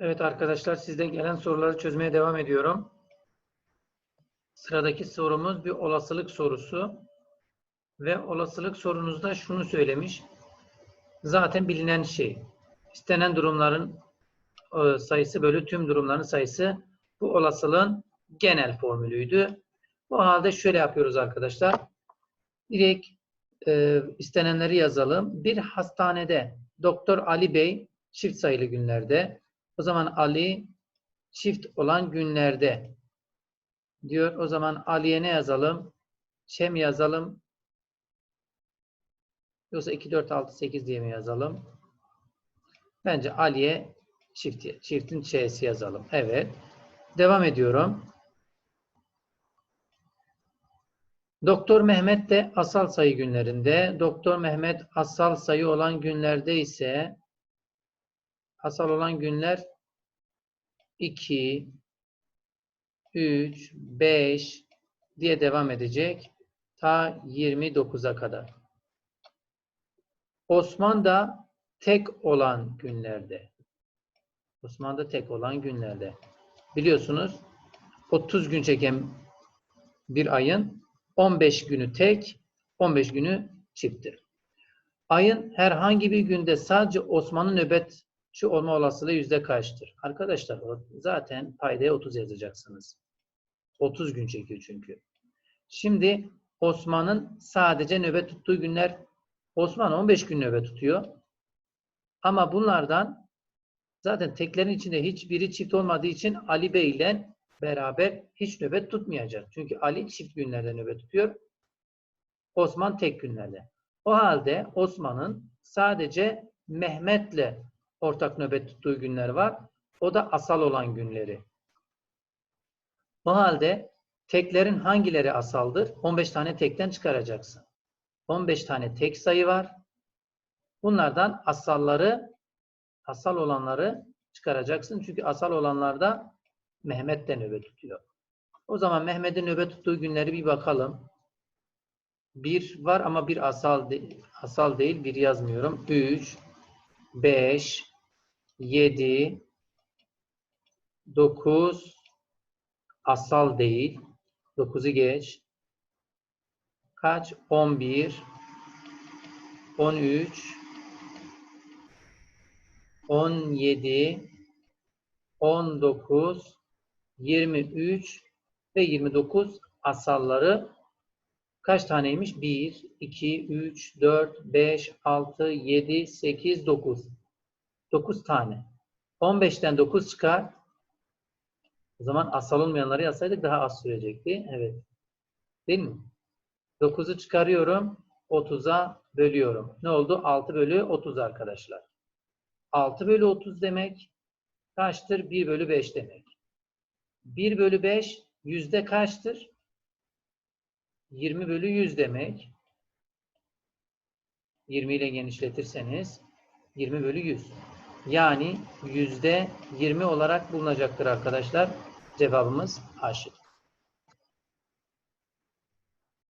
Evet arkadaşlar sizden gelen soruları çözmeye devam ediyorum. Sıradaki sorumuz bir olasılık sorusu. Ve olasılık sorunuzda şunu söylemiş. Zaten bilinen şey. İstenen durumların e, sayısı bölü tüm durumların sayısı bu olasılığın genel formülüydü. Bu halde şöyle yapıyoruz arkadaşlar. Direkt e, istenenleri yazalım. Bir hastanede Doktor Ali Bey çift sayılı günlerde o zaman Ali çift olan günlerde diyor. O zaman Ali'ye ne yazalım? Çem yazalım. Yoksa 2, 4, 6, 8 diye mi yazalım? Bence Ali'ye çift, çiftin ç'si yazalım. Evet. Devam ediyorum. Doktor Mehmet de asal sayı günlerinde. Doktor Mehmet asal sayı olan günlerde ise asal olan günler 2, 3, 5 diye devam edecek. Ta 29'a kadar. Osman da tek olan günlerde. Osman da tek olan günlerde. Biliyorsunuz 30 gün çeken bir ayın 15 günü tek, 15 günü çifttir. Ayın herhangi bir günde sadece Osman'ın nöbetçi olma olasılığı yüzde kaçtır? Arkadaşlar zaten paydaya 30 yazacaksınız. 30 gün çekiyor çünkü. Şimdi Osman'ın sadece nöbet tuttuğu günler Osman 15 gün nöbet tutuyor. Ama bunlardan zaten teklerin içinde hiçbiri çift olmadığı için Ali Bey ile beraber hiç nöbet tutmayacak. Çünkü Ali çift günlerde nöbet tutuyor. Osman tek günlerde. O halde Osman'ın sadece Mehmet'le ortak nöbet tuttuğu günler var. O da asal olan günleri. O halde teklerin hangileri asaldır? 15 tane tekten çıkaracaksın. 15 tane tek sayı var. Bunlardan asalları, asal olanları çıkaracaksın. Çünkü asal olanlarda Mehmet de nöbet tutuyor. O zaman Mehmet'in nöbet tuttuğu günleri bir bakalım. Bir var ama bir asal, de, asal değil. Bir yazmıyorum. 3, 5, 7, 9, asal değil. 9'u geç. Kaç? 11, 13, 17, 19, 23 ve 29 asalları kaç taneymiş? 1, 2, 3, 4, 5, 6, 7, 8, 9. 9 tane. 15'ten 9 çıkar. O zaman asal olmayanları yazsaydık daha az sürecekti. Evet. Değil mi? 9'u çıkarıyorum. 30'a bölüyorum. Ne oldu? 6 bölü 30 arkadaşlar. 6 bölü 30 demek kaçtır? 1 bölü 5 demek. 1 bölü 5 yüzde kaçtır? 20 bölü 100 demek. 20 ile genişletirseniz 20 bölü 100. Yani yüzde 20 olarak bulunacaktır arkadaşlar. Cevabımız A şıkkı.